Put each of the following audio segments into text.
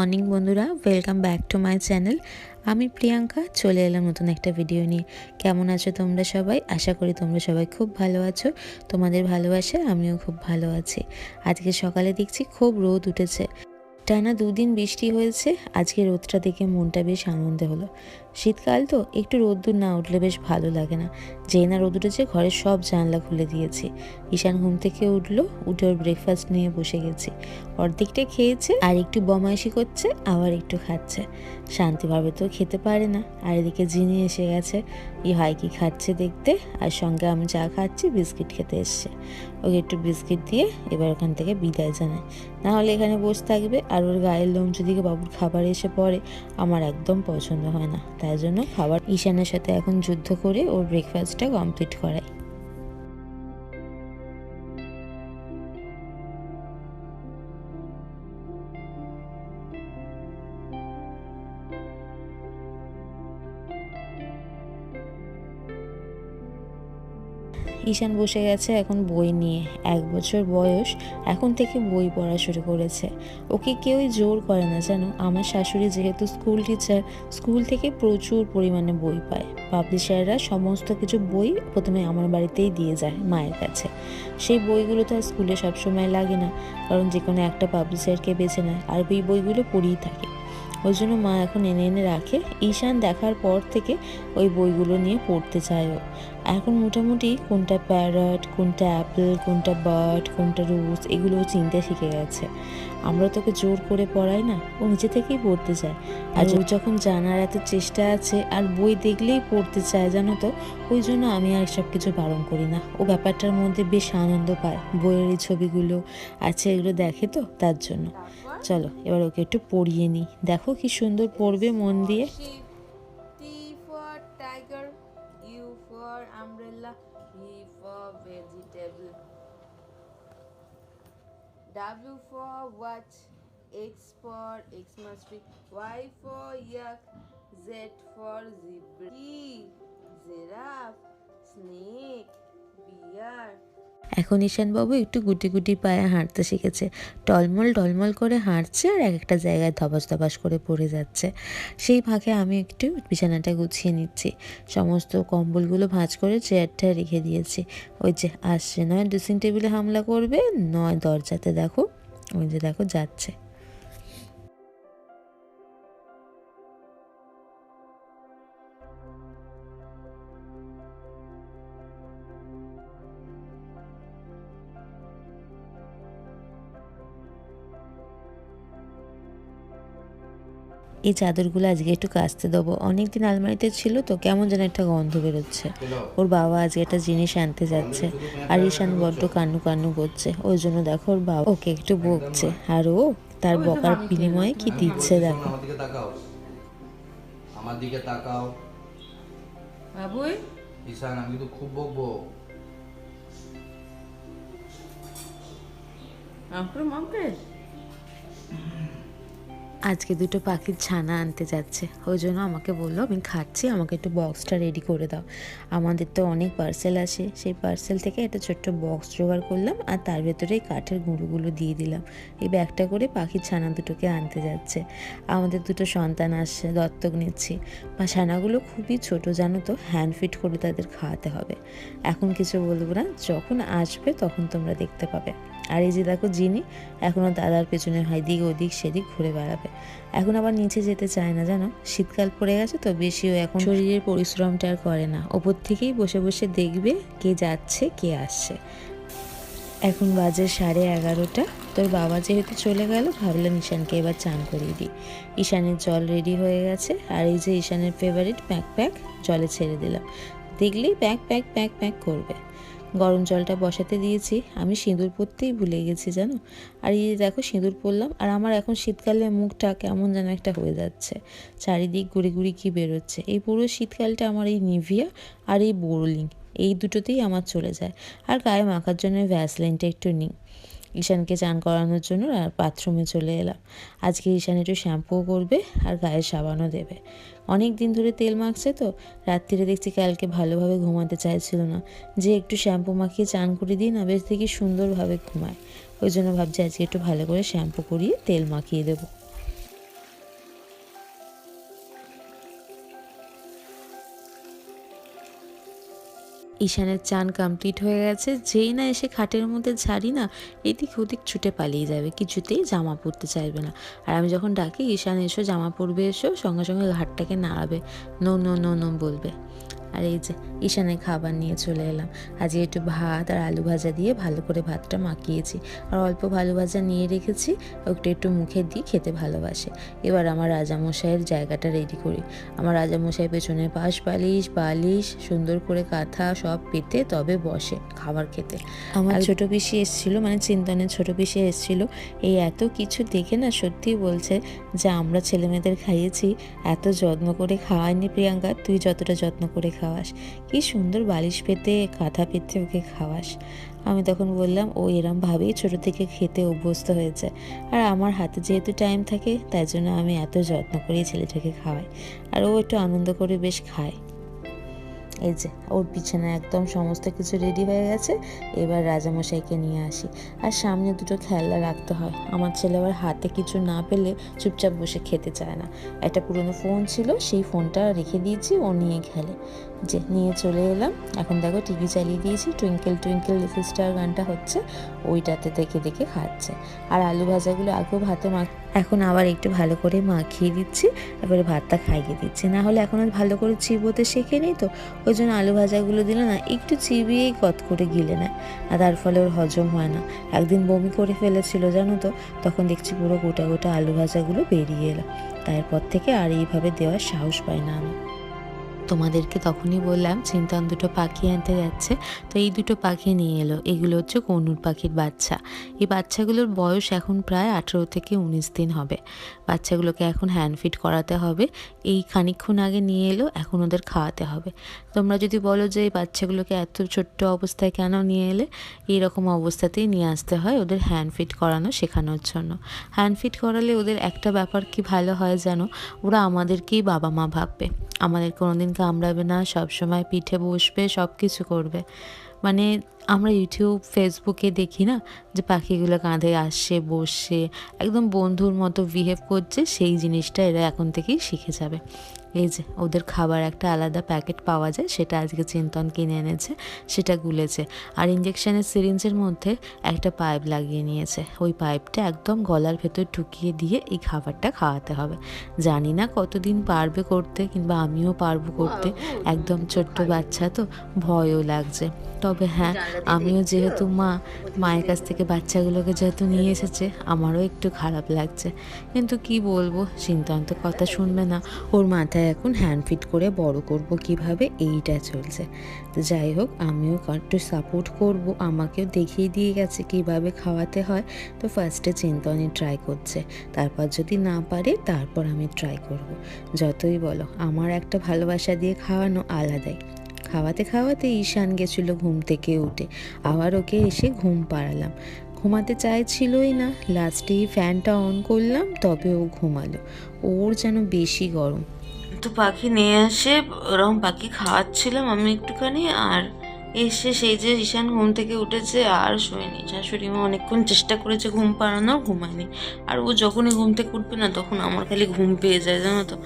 Morning বন্ধুরা welcome back to my channel আমি প্রিয়াঙ্কা, চলে এলাম নতুন একটা ভিডিও নিয়ে। কেমন আছো তোমরা সবাই? আশা করি তোমরা সবাই খুব ভালো আছো। তোমাদের ভালোবাসা আমিও খুব ভালো আছি। আজকে সকালে দেখছি খুব রোদ উঠেছে। টানা দুদিন বৃষ্টি হয়েছে। আজকে রোদটা দেখে মনটা বেশ আনন্দ হলো। শীতকাল তো একটু রোদ্দুর না উঠলে বেশ ভালো লাগে না। যেই না রোদ উঠেছে, ঘরের সব জানলা খুলে দিয়েছি। ঈশান ঘুম থেকে উঠল, উঠে ওর ব্রেকফাস্ট নিয়ে বসে গেছি। অর্ধেকটা খেয়েছে, আর একটু বমাইশি করছে, আবার একটু খাচ্ছে। শান্তিভাবে তো খেতে পারে না। আর এদিকে জিনি এসে গেছে ই হয় কি খাচ্ছে দেখতে, আর সঙ্গে আমি চা খাচ্ছি, বিস্কিট খেতে এসছে। ওকে একটু বিস্কিট দিয়ে এবার ওখান থেকে বিদায় জানায় না হলে এখানে বসে থাকবে, আর ওর গায়ের লোম যদি বাবুর খাবার এসে পড়ে, আমার একদম পছন্দ হয় না। তাই জন্য খাবার ঈশানের সাথে এখন যুদ্ধ করে ওর ব্রেকফাস্টটা কমপ্লিট করাই। ঈশান বসে গেছে এখন বই নিয়ে। এক বছর বয়স, এখন থেকে বই পড়া শুরু করেছে। ওকে কেউই জোর করে না জানো আমার শাশুড়ি যেহেতু স্কুল টিচার স্কুল থেকে প্রচুর পরিমাণে বই পায়। পাবলিশাররা সমস্ত কিছু বই প্রথমে আমার বাড়িতেই দিয়ে যায় মায়ের কাছে। সেই বইগুলো তো আর স্কুলে সবসময় লাগে না, কারণ যে কোনো একটা পাবলিশারকে বেছে নেয়, আর ওই বইগুলো পড়েই থাকে। ওই জন্য মা এখন এনে এনে রাখে। ঈশান দেখার পর থেকে ওই বইগুলো নিয়ে পড়তে চায় ও। এখন মোটামুটি কোনটা প্যারট কোনটা অ্যাপেল কোনটা বার্ড কোনটা রোজ এগুলো ও চিনতে শিখে গেছে। আমরা তোকে জোর করে পড়াই না ও নিজে থেকেই পড়তে চায়। আর ওর যখন জানার এত চেষ্টা আছে আর বই দেখলেই পড়তে চায় জানো তো ওই জন্য আমি আর সব কিছু বারণ করি না। ও ব্যাপারটার মধ্যে বেশ আনন্দ পায় বইয়ের এই ছবিগুলো আছে এগুলো দেখে তো তার জন্য। চলো এবার ওকে একটু পড়িয়ে নিই দেখো কি সুন্দর পড়বে মন দিয়ে. W for watch, X for Xmas tree, Y for yak, Z for zebra, T giraffe, snake, bear. এখন ঈশানবাবু একটু গুটি গুটি পায়ে হাঁটতে শিখেছে। টলমল টলমল করে হাঁটছে আর এক একটা জায়গায় ধবাস ধবাস করে পড়ে যাচ্ছে। সেই ফাঁকে আমি একটু বিছানাটা গুছিয়ে নিচ্ছি। সমস্ত কম্বলগুলো ভাঁজ করে চেয়ারটা রেখে দিয়েছি। ওই যে আসছে, নয় ড্রেসিং টেবিলে হামলা করবে, নয় দরজাতে দেখো, ওই যে দেখো যাচ্ছে। এই চাদরগুলো আজকে একটু কাচতে দেবো। অনেকদিন আলমারিতে ছিল তো কেমন যেন একটা গন্ধ বেরোচ্ছে। ওর বাবা আজকে একটা জিনিস আনতে যাচ্ছে। আর ঈশান বড্ড কান্নু কান্নু করছে। ওই জন্য দেখো ওর বাবা ওকে একটু বকছে। আর ও তার বকার বিনিময়ে কি দিচ্ছে দেখো। আমার দিকে তাকাও। আমার দিকে তাকাও। বাবুই? ঈশান আমি কিন্তু খুব বকবো। মামপুর মামপুর আজকে দুটো পাখির ছানা আনতে যাচ্ছে। ওই জন্য আমাকে বলল, আমি খাচ্ছি, আমাকে একটু বক্সটা রেডি করে দাও। আমাদের তো অনেক পার্সেল আসে সেই পার্সেল থেকে একটা ছোট্ট বক্স জোগাড় করলাম আর তার ভেতরে এই কাঠের গুঁড়োগুলো দিয়ে দিলাম। এই ব্যাগটা করে পাখির ছানা দুটোকে আনতে যাচ্ছে। আমাদের দুটো সন্তান আসছে, দত্তক নিচ্ছি। বা ছানাগুলো খুবই ছোট, জানো তো হ্যান্ড ফিট করে তাদের খাওয়াতে হবে। এখন কিছু বলব না, যখন আসবে তখন তোমরা দেখতে পাবে। আর এই যে দেখো জিনি এখনও দাদার পেছনে হয়, দিক ওদিক সেদিক ঘুরে বেড়াবে। এখন আবার নিচে যেতে চায় না, জানো? শীতকাল পড়ে গেছে তো বেশিও এখন শরীরের পরিশ্রমটা আর করে না। ওপর থেকেই বসে বসে দেখবে কে যাচ্ছে, কে আসছে। এখন বাজে সাড়ে এগারোটা। তোর বাবা যেহেতু চলে গেল, ভাবলাম ঈশানকে এবার চান করিয়ে দিই। ঈশানের জল রেডি হয়ে গেছে আর এই যে ঈশানের ফেভারিট প্যাক প্যাক জলে ছেড়ে দিলাম। দেখলেই প্যাক প্যাক প্যাক প্যাক করবে। গরম জলটা বসাতে দিয়েছি। আমি সিঁদুর পরতেই ভুলে গেছি, জানো? আর এই দেখো, সিঁদুর পরলাম। আর আমার এখন শীতকালে মুখটা কেমন যেন একটা হয়ে যাচ্ছে। চারিদিক ঘুরে ঘুরে কী বেরোচ্ছে। এই পুরো শীতকালটা আমার এই নিভিয়া আর এই বোরলিং এই দুটোতেই আমার চলে যায়। আর গায়ে মাখার জন্য ভ্যাসলিনটা একটু নিই। ঈশানকে চান করানোর জন্য বাথরুমে চলে এলাম। আজকে ঈশান একটু শ্যাম্পুও করবে আর গায়ে সাবানও দেবে। অনেক দিন ধরে তেল মাখছে তো, রাত্রিরে দেখছি কালকে ভালোভাবে ঘুমাতে চাইছিল না। যে একটু শ্যাম্পু মাখিয়ে চান করে দিই না, বেশ দেখি সুন্দরভাবে ঘুমায়। ওই জন্য ভাবছি আজকে একটু ভালো করে শ্যাম্পু করিয়ে তেল মাখিয়ে দেবো। ঈশানের চান কমপ্লিট হয়ে গেছে। যেই না এসে খাটের মধ্যে ছাড়ি না, এদিক ওদিক ছুটে পালিয়ে যাবে, কিছুতেই জামা পরতে চাইবে না। আর আমি যখন ডাকি, ঈশান এসো, জামা পরবে, এসো, সঙ্গে সঙ্গে ঘাটটাকে নাড়াবে। নো নো নো নো বলবে। আর এই যে ঈশানের খাবার নিয়ে চলে এলাম। আজকে একটু ভাত আর আলু ভাজা দিয়ে ভালো করে ভাতটা মাখিয়েছি। আর অল্প ভালো ভাজা নিয়ে রেখেছি একটু একটু মুখে দিয়ে খেতে ভালোবাসে। এবার আমার রাজামশাইয়ের জায়গাটা রেডি করি। আমার রাজামশাই পেছনে পাশ বালিশ বালিশ সুন্দর করে কাঁথা সব পেতে তবে বসে খাবার খেতে। আমার ছোট পিসি এসেছিল মানে চিন্তনের ছোট পিসি এসেছিল। এই এত কিছু দেখে না সত্যিই বলছে যে আমরা ছেলেমেয়েদের খাইয়েছি এত যত্ন করে খাওয়ায়নি প্রিয়াঙ্কা তুই যতটা যত্ন করে খাওয়াস। কি সুন্দর বালিশ পেতে, কাঁথা পেতে ওকে খাওয়াস। আমি তখন বললাম, ও এরমভাবেই ছোটো থেকে খেতে অভ্যস্ত হয়েছে। আর আমার হাতে যেহেতু টাইম থাকে, তাই জন্য আমি এত যত্ন করে ছেলেটাকে খাওয়াই। আর ও একটু আনন্দ করে বেশ খায়। এই যে, ওর পিছনে একদম সমস্ত কিছু রেডি হয়ে গেছে, এবার রাজামশাইকে নিয়ে আসি। আর সামনে দুটো খেলনা রাখতে হয়। আমার ছেলে আবার হাতে কিছু না পেলে চুপচাপ বসে খেতে চায় না। একটা পুরনো ফোন ছিল, সেই ফোনটা রেখে দিয়েছি, ও নিয়ে খেলে। যে, নিয়ে চলে এলাম। এখন দেখো টিভি চালিয়ে দিয়েছি। টুইঙ্কেল টুইঙ্কেল লিটল স্টার গানটা হচ্ছে, ওইটাতে দেখে দেখে খাচ্ছে আর আলু ভাজাগুলো আগেও ভাতে মাখ এখন আবার একটু ভালো করে মাখিয়ে দিচ্ছি, তারপরে ভাতটা খাইয়ে দিচ্ছি। না হলে এখন আর ভালো করে চিবোতে শেখে নেই তো, ওই জন্য আলু ভাজাগুলো দিলে না, একটু চিবিয়েই কত করে গিলে নেয়। আর তার ফলে ওর হজম হয় না। একদিন বমি করে ফেলেছিল, জানো তো? তখন দেখছি পুরো গোটা গোটা আলু ভাজাগুলো বেরিয়ে এলো। তারপর থেকে আর এইভাবে দেওয়ার সাহস পাই না আমি। তোমাদেরকে তখনই বললাম, চিন্তন দুটো পাখি আনতে যাচ্ছে। তো এই দুটো পাখি নিয়ে এলো। এগুলো হচ্ছে কনুর পাখির বাচ্চা। এই বাচ্চাগুলোর বয়স এখন প্রায় আঠেরো থেকে উনিশ দিন হবে। বাচ্চাগুলোকে এখন হ্যান্ড ফিট করাতে হবে। এই খানিকক্ষণ আগে নিয়ে এলো, এখন ওদের খাওয়াতে হবে। তোমরা যদি বলো যে এই বাচ্চাগুলোকে এত ছোট্ট অবস্থায় কেন নিয়ে এলে? এইরকম অবস্থাতেই নিয়ে আসতে হয় ওদের হ্যান্ড ফিট করানো শেখানোর জন্য। হ্যান্ড ফিট করালে ওদের একটা ব্যাপার কি ভালো হয় জানো? ওরা আমাদেরকেই বাবা মা ভাববে। আমাদের কোনোদিন কামড়াবে না সব সময় পিঠে বসবে সব কিছু করবে। মানে আমরা ইউটিউব ফেসবুকে দেখি না যে পাখিগুলো কাঁধে আসছে বসছে একদম বন্ধুর মতো বিহেভ করছে সেই জিনিসটা এরা এখন থেকেই শিখে যাবে। এই যে ওদের খাবার একটা আলাদা প্যাকেট পাওয়া যায় সেটা আজকে চিন্তন কিনে এনেছে সেটা গুলেছে। আর ইঞ্জেকশনের সিরিঞ্জের মধ্যে একটা পাইপ লাগিয়ে নিয়েছে। ওই পাইপটা একদম গলার ভেতর ঢুকিয়ে দিয়ে এই খাবারটা খাওয়াতে হবে। জানি না কতদিন পারবে করতে কিংবা আমিও পারব করতে। একদম ছোট্ট বাচ্চা তো ভয়ও লাগছে। তবে হ্যাঁ আমিও যেহেতু মা মায়ের কাছ থেকে বাচ্চাগুলোকে যেহেতু নিয়ে এসেছে আমারও একটু খারাপ লাগছে। কিন্তু কি বলব চিন্তন তো কথা শুনবে না। ওর মাথায় এখন হ্যান্ড ফিট করে বড় করব কীভাবে এইটা চলছে। তো যাই হোক আমিও একটু সাপোর্ট করব। আমাকেও দেখিয়ে দিয়ে গেছে কীভাবে খাওয়াতে হয়। তো ফার্স্টে চিন্তনই ট্রাই করছে। তারপর যদি না পারে তারপর আমি ট্রাই করব। যতই বলো আমার একটা ভালোবাসা দিয়ে খাওয়ানো আলাদাই। খাওয়াতে খাওয়াতে ঈশান গেছিল ঘুম থেকে উঠে। আবার ওকে এসে ঘুম পাড়ালাম। ঘুমাতে চাইছিলই না। লাস্টেই ফ্যানটা অন করলাম, তবে ও ঘুমালো। ওর যেন বেশি গরম। তো পাখি নিয়ে আসে ওরকম পাখি খাওয়াচ্ছিলাম আমি একটুখানি, আর এসে সেই যে ঈশান ঘুম থেকে উঠেছে, আর শোয়নি। শাশুড়ি মা অনেকক্ষণ চেষ্টা করেছে ঘুম পাড়ানোর, ঘুমায়নি। আর ও যখনই ঘুম থেকে উঠবে না, তখন আমার খালি ঘুম পেয়ে যায়, জানো তো।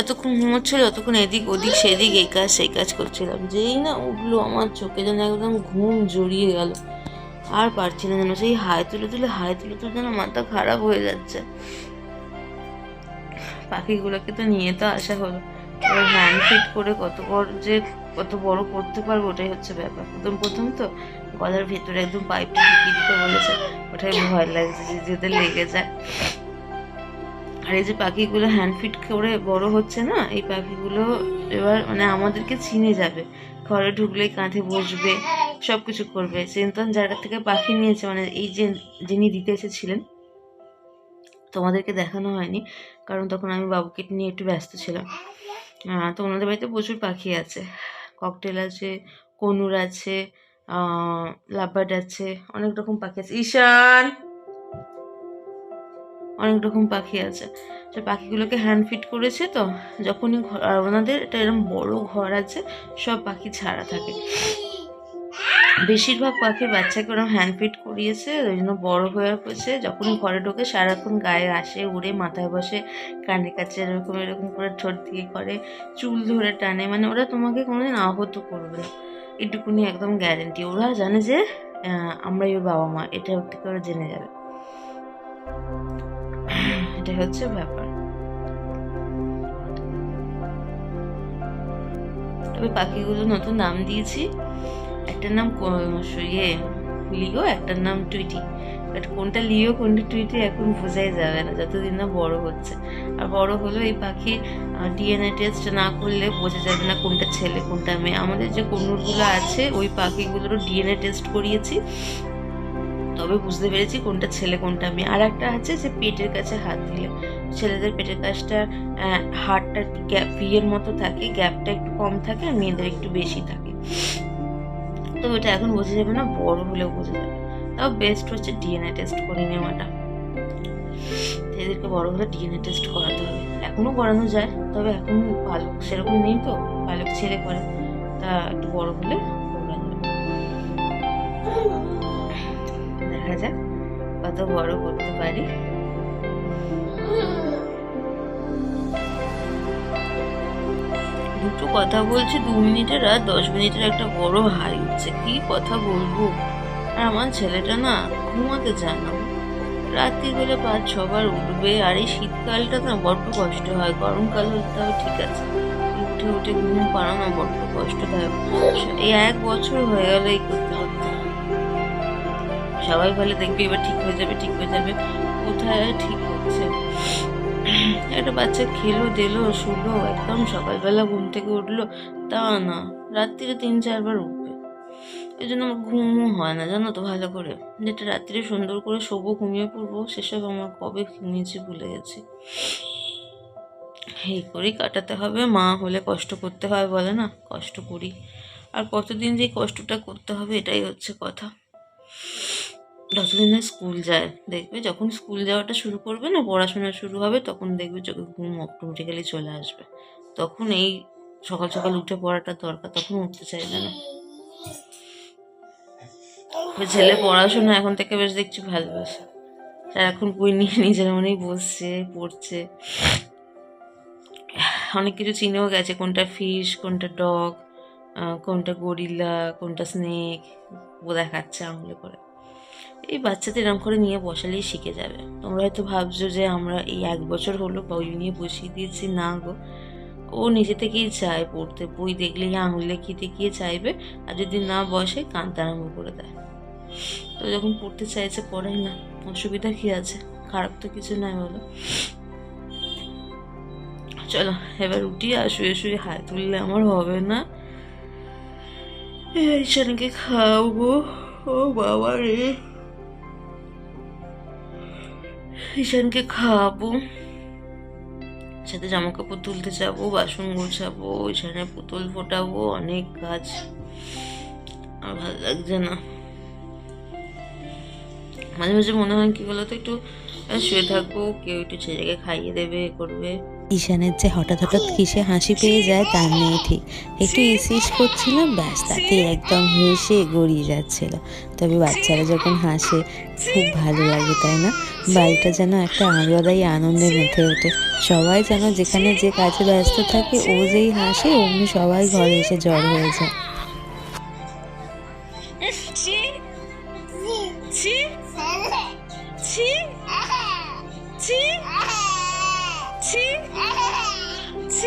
এতক্ষণ ঘুমোচ্ছিল ততক্ষণ এদিক ওদিক, সেদিক এই কাজ, সেই কাজ করছিলাম। যেই না উঠল আমার চোখে যেন একদম ঘুম জড়িয়ে গেল। আর পারছি না যেন, সেই হাই তুলে তুলে হাই তুলে তুলে যেন মাথা খারাপ হয়ে যাচ্ছে। পাখিগুলোকে তো নিয়ে তো আসা হলো। এবার হ্যান্ড ফিট করে কত বড় যে, কত বড় করতে পারব, ওটাই হচ্ছে ব্যাপার। প্রথম প্রথম তো গলার ভেতরে একদম পাইপটা ঢুকিয়ে দিতে বলেছে। ওটাই ভয় লাগছে যে, যেতে লেগে যায়। আর এই যে পাখিগুলো হ্যান্ড ফিট করে বড় হচ্ছে না, এই পাখিগুলো এবার মানে আমাদেরকে চিনে যাবে। ঘরে ঢুকলে কাঁধে বসবে সব কিছু করবে। চিন্তন জায়গা থেকে পাখি নিয়েছে মানে এই যে যিনি দিতে এসেছিলেন, তোমাদেরকে দেখানো হয়নি, কারণ তখন আমি বাবুকে নিয়ে একটু ব্যস্ত ছিলাম। তো ওনাদের বাড়িতে প্রচুর পাখি আছে। ককটেল আছে, কনুর আছে লাভবার্ড আছে, অনেক রকম পাখি আছে। ঈশান! অনেক রকম পাখি আছে। তো পাখিগুলোকে হ্যান্ড ফিট করেছে তো, যখনই ওনাদের একটা এরকম বড় ঘর আছে, সব পাখি ছাড়া থাকে। বেশিরভাগ পাখির বাচ্চাকে ওরকম হ্যান্ড ফিট করিয়েছে, ওই জন্য বড় হয়ে পড়েছে। যখনই ঘরে ঢোকে, সারাক্ষণ গায়ে আসে, উড়ে, মাথায় বসে, কানে কাছে এরকম এরকম করে ঠোঁট দিয়ে করে, চুল ধরে টানে। মানে ওরা তোমাকে কোনোদিন আহত করবে না। এটুকুনি একদম গ্যারেন্টি ওরা জানে যে আমরাই ওর বাবা মা, এটা থেকে ওরা জেনে যাবে। এটা হচ্ছে ব্যাপার। তবে পাখিগুলো নতুন নাম দিয়েছি। একটার নাম ইয়ে লিও একটার নাম টুইটি। বাট কোনটা লিও, কোনটা টুইটি এখন বোঝাই যাবে না, যতদিন না বড় হচ্ছে। আর বড় হলো এই পাখির ডিএনএ টেস্ট না করলে বোঝা যাবে না কোনটা ছেলে, কোনটা মেয়ে। আমাদের যে কন্নুরগুলো আছে, ওই পাখিগুলোরও ডিএনএ টেস্ট করিয়েছি। তবে বুঝতে পেরেছি কোনটা ছেলে, কোনটা মেয়ে। আর একটা আছে যে পেটের কাছে হাত দিলে। ছেলেদের পেটের কাছটা হাড়টা গ্যাপ ভিয়ের মতো থাকে, গ্যাপটা একটু কম থাকে আর মেয়েদের একটু বেশি থাকে। তো ওটা এখন বোঝা যাবে না, বড় হলেও বোঝা যাবে। তাও বেস্ট হচ্ছে ডিএনএ টেস্ট করে নেওয়াটা। এদেরকে বড় হলে ডিএনএ টেস্ট করাতে হবে। এখনও করানো যায়, তবে এখন পালক সেরকম নেই তো পালক ছেলে করে তা একটু বড় হলে যাবে। দেখা যাক কত বড় করতে পারি। দুটো কথা বলছি, দু মিনিটের আর দশ মিনিটের একটা বড় হাই উঠছে। কি কথা বলব? আর আমার ছেলেটা না ঘুমাতে চায় না। রাত্রি হলে পাঁচ ছবার উঠবে, আর এই শীতকালটা না বড্ড কষ্ট হয়। গরমকাল হলে তাও ঠিক আছে। উঠে উঠে ঘুম পাড়ানো বড্ড কষ্টদায়ক। এই এক বছর হয়ে গেল এই সবাই বলে, দেখবি এবার ঠিক হয়ে যাবে, ঠিক হয়ে যাবে। কোথায় ঠিক হচ্ছে? একটা বাচ্চা খেলো, দিলো, শুলো, একদম সকালবেলা ঘুম থেকে উঠল। তা না, রাত্রিরে তিন চারবার উঠবে। এই জন্য আমার ঘুমও হয় না, জানো তো, ভালো করে। যেটা রাত্রে সুন্দর করে শোবো, ঘুমিয়ে পড়ব, সেসব আমার কবে ঘুমিয়েছি ভুলে গেছি। এই করেই কাটাতে হবে, মা হলে কষ্ট করতে হয় বলে না, কষ্ট করি। আর কতদিন যে কষ্টটা করতে হবে, এটাই হচ্ছে কথা। যতদিন না স্কুল যায়। দেখবে যখন স্কুল যাওয়াটা শুরু করবে না, পড়াশোনা শুরু হবে, তখন দেখবে চোখে ঘুম অটোমেটিক্যালি চলে আসবে। তখন এই সকাল সকাল উঠে পড়াটা দরকার, তখন উঠতে চাইবে না। ছেলে পড়াশোনা এখন থেকে বেশ দেখছি ভালোবাসে। এখন বই নিয়ে নিজের মনেই বসছে, পড়ছে। অনেক কিছু চিনেও গেছে, কোনটা ফিশ কোনটা ডগ কোনটা গরিলা কোনটা স্নেক দেখাচ্ছে আঙুলে করে। এই বাচ্চাদের এরকম করে নিয়ে বসালেই শিখে যাবে। তোমরা হয়তো ভাবছ যে আমরা এই এক বছর হলো বই নিয়ে বসিয়ে দিয়েছি, না গো। ও নিজে থেকেই চায় পড়তে। বই দেখলেই আঙুল দেখিয়ে দেখিয়ে চাইবে? আর যদি না বসে কাঁদতে আরম্ভ করে দেয়। তো যখন পড়তে চাইছে পড়াই না। অসুবিধা কি আছে? খারাপ তো কিছু নাই বলো। চলো, এবার উঠি আর শুয়ে শুয়ে হাত তুললে আমার হবে না। ঈশানকে খাওয়াবো। ও বাবা রে। ঈশানকে খাওয়াবো, সাথে জামা কাপড় তুলতে যাব, বাসন গোছাবো, ঈশানের পুতুল ফোটাবো, অনেক কাজ। আর ভালো লাগছে না। মাঝে মাঝে মনে হয় কি বলতো, একটু শুয়ে থাকব, কেউ একটু ছেলেকে খাইয়ে দেবে করবে। ঈশানের যে হঠাৎ হঠাৎ কিসে হাসি পেয়ে যায় তার নেই ঠিক একটু ইসিস করছিলাম ব্যাস তাতে একদম হেসে গড়িয়ে যাচ্ছিল। তবে বাচ্চারা যখন হাসে খুব ভালো লাগে তাই না? বাড়িটা যেন একটা আলাদাই আনন্দের মধ্যে ওঠে। সবাই যেন যেখানে যে কাজে ব্যস্ত থাকে ও যেই হাসে অমনি সবাই ঘরে এসে জড় হয়ে যায়। ছি ছি ছি 七七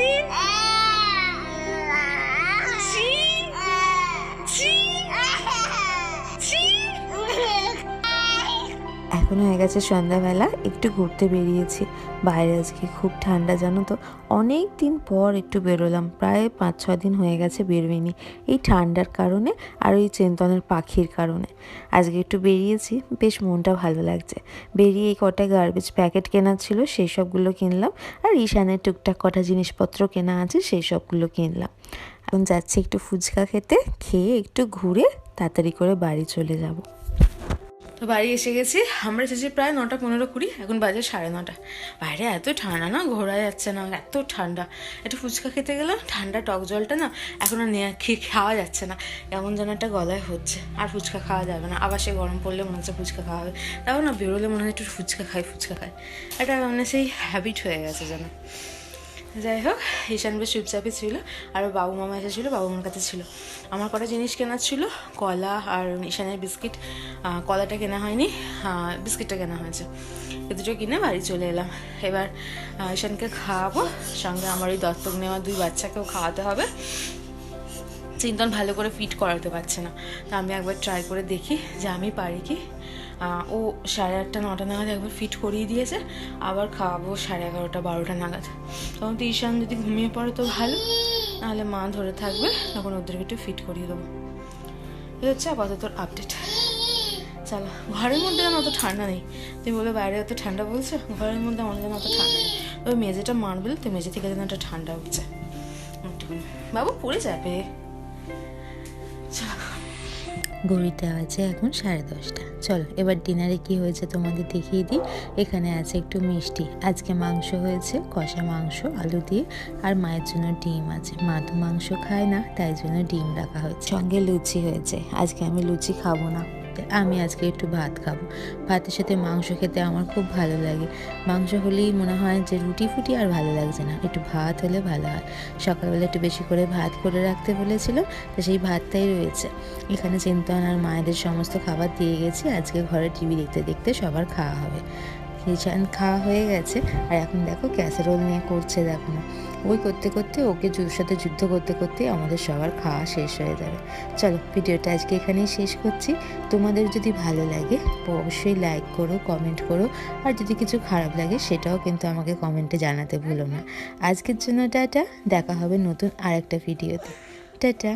এখন হয়ে গেছে সন্ধ্যাবেলা, একটু ঘুরতে বেরিয়েছি। বাইরে আজকে খুব ঠান্ডা, জানো তো? অনেক দিন পর একটু বেরোলাম, প্রায় পাঁচ ছ দিন হয়ে গেছে বেরোইনি এই ঠান্ডার কারণে আর ওই চেন্তনের পাখির কারণে। আজকে একটু বেরিয়েছি, বেশ মনটা ভালো লাগছে। বেরিয়ে এই কটা গার্বেজ প্যাকেট কেনার ছিল, সেই সবগুলো কিনলাম আর ঈশানের টুকটাক কটা জিনিসপত্র কেনা আছে, সেই সবগুলো কিনলাম। এখন যাচ্ছি একটু ফুচকা খেতে, খেয়ে একটু ঘুরে তাড়াতাড়ি করে বাড়ি চলে যাব। তো বাড়ি এসে গেছি। আমরা এসেছি প্রায় নটা পনেরো কুড়ি, এখন বাজে সাড়ে নটা। বাইরে এত ঠান্ডা না, ঘোরা যাচ্ছে না, এত ঠান্ডা। একটু ফুচকা খেতে গেলাম, ঠান্ডা টক জলটা না এখন আর নেওয়া খেয়ে খাওয়া যাচ্ছে না। এমন যেন একটা গলায় হচ্ছে, আর ফুচকা খাওয়া যাবে না। আবার সে গরম পড়লে মনে হচ্ছে ফুচকা খাওয়া হবে। তাও না বেরোলে মনে হয় একটু ফুচকা খাই ফুচকা খাই। এটা মানে সেই হ্যাবিট হয়ে গেছে যেন। যাই হোক ঈশান বেশ চুপচাপই ছিল আর বাবু মামা এসেছিল বাবু মার কাছে ছিল। আমার কটা জিনিস কেনার ছিল, কলা আর ঈশানের বিস্কিট। কলাটা কেনা হয়নি বিস্কিটটা কেনা হয়েছে। এ দুটো কিনে বাড়ি চলে এলাম। এবার ঈশানকে খাওয়াবো, সঙ্গে আমার ওই দত্তক নেওয়া দুই বাচ্চাকেও খাওয়াতে হবে। চিন্তন ভালো করে ফিট করাতে পারছে না। তা আমি একবার ট্রাই করে দেখি যে আমি পারি কি। ও সাড়ে আটটা, নটা নাগাদ একবার ফিট করিয়ে দিয়েছে। আবার খাওয়াবো সাড়ে এগারোটা, বারোটা নাগাদ। তখন তো ঈশান যদি ঘুমিয়ে পড়ে তো ভালো, নাহলে মা ধরে থাকবে, তখন ওদেরকে একটু ফিট করিয়ে দেবো। এই হচ্ছে আপাতত আপডেট চলো, ঘরের মধ্যে যেন অত ঠান্ডা নেই। তুমি বলে বাইরে অত ঠান্ডা বলছো? ঘরের মধ্যে আমার যেন অত ঠান্ডা নেই। তবে মেঝেটা মারবে তো মেঝে থেকে যেন একটা ঠান্ডা উঠছে। বাবু, পড়ে যাবে। ঘড়িটা আছে এখন সাড়ে দশটা। চলো, এবার ডিনারে কি হয়েছে তোমাদের দেখিয়ে দিই। এখানে আছে একটু মিষ্টি। আজকে মাংস হয়েছে কষা মাংস, আলু দিয়ে, আর মায়ের জন্য ডিম আছে। মা তো মাংস খায় না, তাই জন্য ডিম রাখা হয়েছে। সঙ্গে লুচি হয়েছে। আজকে আমি লুচি খাব না। তাই আমি আজকে একটু ভাত খাব। ভাতের সাথে মাংস খেতে আমার খুব ভালো লাগে। মাংস হলেই মনে হয় যে রুটি ফুটি আর ভালো লাগছে না। একটু ভাত হলে ভালো হয়। সকালবেলা একটু বেশি করে ভাত করে রাখতে বলেছিল, তো সেই ভাতটাই রয়েছে। এখানে চিন্তন আর মায়েদের সমস্ত খাবার দিয়ে গেছি। আজকে ঘরে টিভি দেখতে দেখতে সবার খাওয়া হবে। খাওয়া হয়ে গেছে। আর এখন দেখো ক্যাসারোল নিয়ে করছে দেখো না। ওই করতে করতে, ওকে সাথে যুদ্ধ করতে করতে আমাদের সবার খাওয়া শেষ হয়ে যাবে। চলো, ভিডিওটা আজকে এখানেই শেষ করছি। তোমাদের যদি ভালো লাগে, অবশ্যই লাইক করো কমেন্ট করো। আর যদি কিছু খারাপ লাগে, সেটাও কিন্তু আমাকে কমেন্টে জানাতে ভুলো না। আজকের জন্য টাটা, দেখা হবে নতুন আরেকটা ভিডিওতে টাটা।